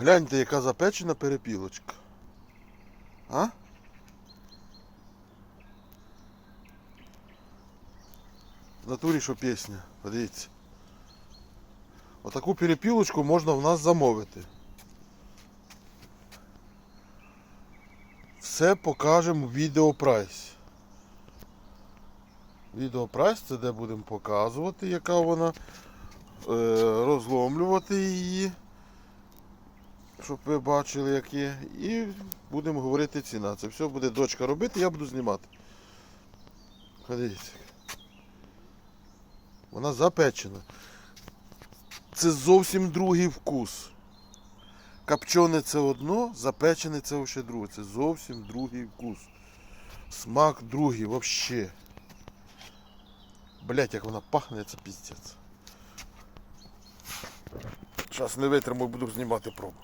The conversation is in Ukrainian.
Гляньте, яка запечена перепілочка. А? В натурі що пісня, подивіться. Отаку перепілочку можна в нас замовити. Все покажемо в відео прайс. Відео прайс це де будемо показувати, яка вона, е, розломлювати її, щоб ви бачили, як є. І будемо говорити ціна. Це все буде дочка робити, я буду знімати. Подивіться. Вона запечена. Це зовсім другий вкус. Копчене це одно, запечене це ще друге. Це зовсім другий вкус. Смак другий вообще. Блять, як вона пахне, це піздець. Зараз не витримаю, буду знімати пробу.